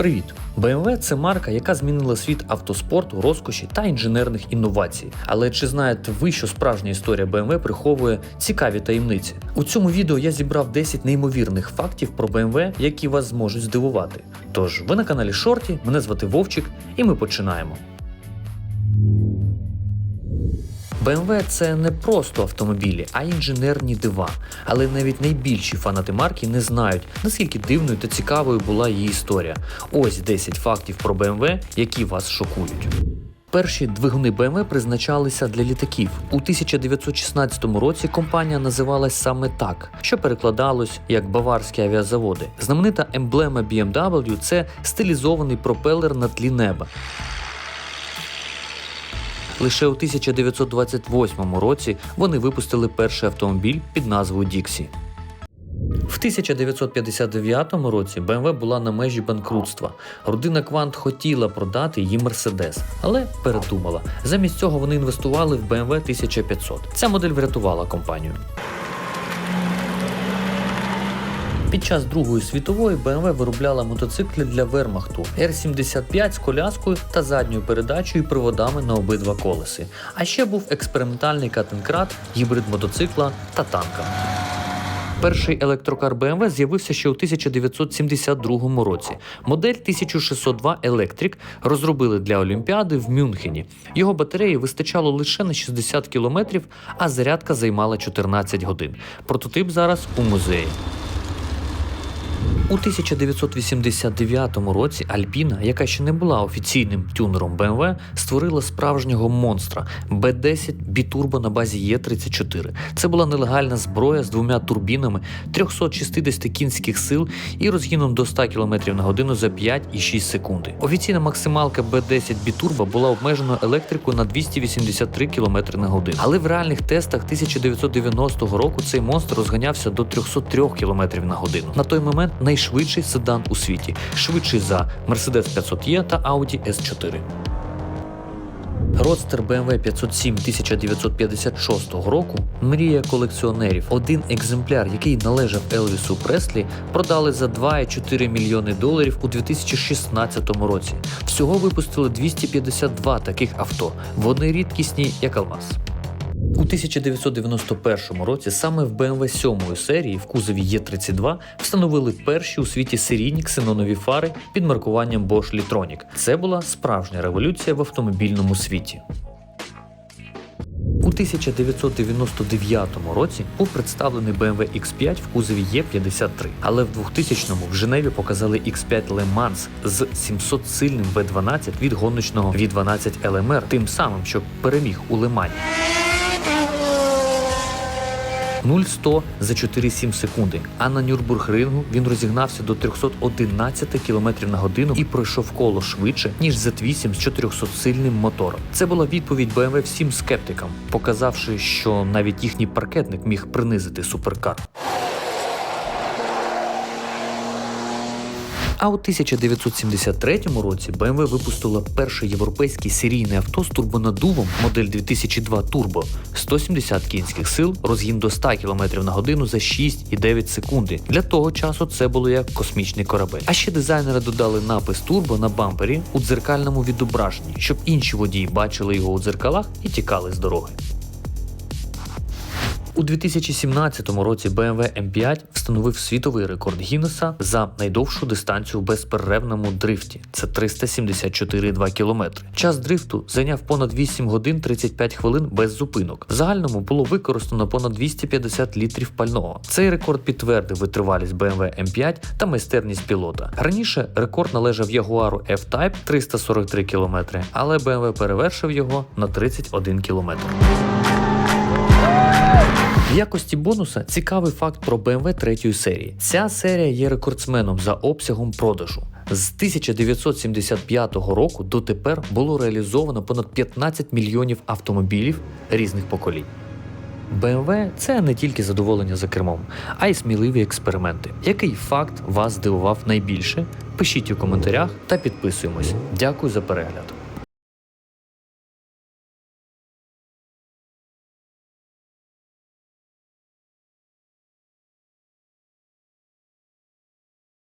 Привіт! BMW – це марка, яка змінила світ автоспорту, розкоші та інженерних інновацій. Але чи знаєте ви, що справжня історія BMW приховує цікаві таємниці? У цьому відео я зібрав 10 неймовірних фактів про BMW, які вас зможуть здивувати. Тож, ви на каналі Шорті, мене звати Вовчик, і ми починаємо. BMW – це не просто автомобілі, а інженерні дива. Але навіть найбільші фанати марки не знають, наскільки дивною та цікавою була її історія. Ось 10 фактів про BMW, які вас шокують. Перші двигуни BMW призначалися для літаків. У 1916 році компанія називалась саме так, що перекладалось як Баварські авіазаводи. Знаменита емблема BMW – це стилізований пропелер на тлі неба. Лише у 1928 році вони випустили перший автомобіль під назвою Діксі. В 1959 році BMW була на межі банкрутства. Родина Квант хотіла продати її Мерседес, але передумала. Замість цього вони інвестували в BMW 1500. Ця модель врятувала компанію. Під час Другої світової BMW виробляла мотоцикли для Вермахту R75 з коляскою та задньою передачею і приводами на обидва колеси. А ще був експериментальний катенкрат, гібрид мотоцикла та танка. Перший електрокар BMW з'явився ще у 1972 році. Модель 1602 Electric розробили для Олімпіади в Мюнхені. Його батареї вистачало лише на 60 км, а зарядка займала 14 годин. Прототип зараз у музеї. У 1989 році Альпіна, яка ще не була офіційним тюнером BMW, створила справжнього монстра B10 бітурбо на базі Е34. Це була нелегальна зброя з двома турбінами, 360 кінських сил і розгіном до 100 км на годину за 5,6 секунди. Офіційна максималка B10 бітурбо була обмеженою електрикою на 283 км на годину. Але в реальних тестах 1990 року цей монстр розганявся до 303 км на годину. На той момент найшвидший седан у світі, швидший за Mercedes 500E та Audi S4. Родстер BMW 507 1956 року мрія колекціонерів. Один екземпляр, який належав Елвісу Преслі, продали за 2,4 мільйони доларів у 2016 році. Всього випустили 252 таких авто. Вони рідкісні, як алмаз. У 1991 році саме в BMW 7 серії в кузові Е32 встановили перші у світі серійні ксенонові фари під маркуванням Bosch Litronic. Це була справжня революція в автомобільному світі. У 1999 році був представлений BMW X5 в кузові Е53, але в 2000-му в Женеві показали X5 Le Mans з 700-сильним V12 від гоночного V12 LMR, тим самим, що переміг у Лимані. 0-100 за 4,7 секунди. А на Нюрбургрингу він розігнався до 311 км на годину і пройшов коло швидше, ніж Z8 з 400-сильним мотором. Це була відповідь BMW всім скептикам, показавши, що навіть їхній паркетник міг принизити суперкар. А у 1973 році BMW випустила перше європейське серійне авто з турбонаддувом модель 2002 Turbo 170 кінських сил, розгін до 100 км на годину за 6,9 секунди. Для того часу це було як космічний корабель. А ще дизайнери додали напис Turbo на бампері у дзеркальному відображенні, щоб інші водії бачили його у дзеркалах і тікали з дороги. У 2017 році BMW M5 встановив світовий рекорд Гіннеса за найдовшу дистанцію в безперервному дрифті. Це 374,2 км. Час дрифту зайняв понад 8 годин 35 хвилин без зупинок. В загальному було використано понад 250 літрів пального. Цей рекорд підтвердив витривалість BMW M5 та майстерність пілота. Раніше рекорд належав Jaguar F-Type 343 км, але BMW перевершив його на 31 км. В якості бонуса цікавий факт про BMW третьої серії. Ця серія є рекордсменом за обсягом продажу. З 1975 року дотепер було реалізовано понад 15 мільйонів автомобілів різних поколінь. BMW – це не тільки задоволення за кермом, а й сміливі експерименти. Який факт вас здивував найбільше? Пишіть у коментарях та підписуємось. Дякую за перегляд.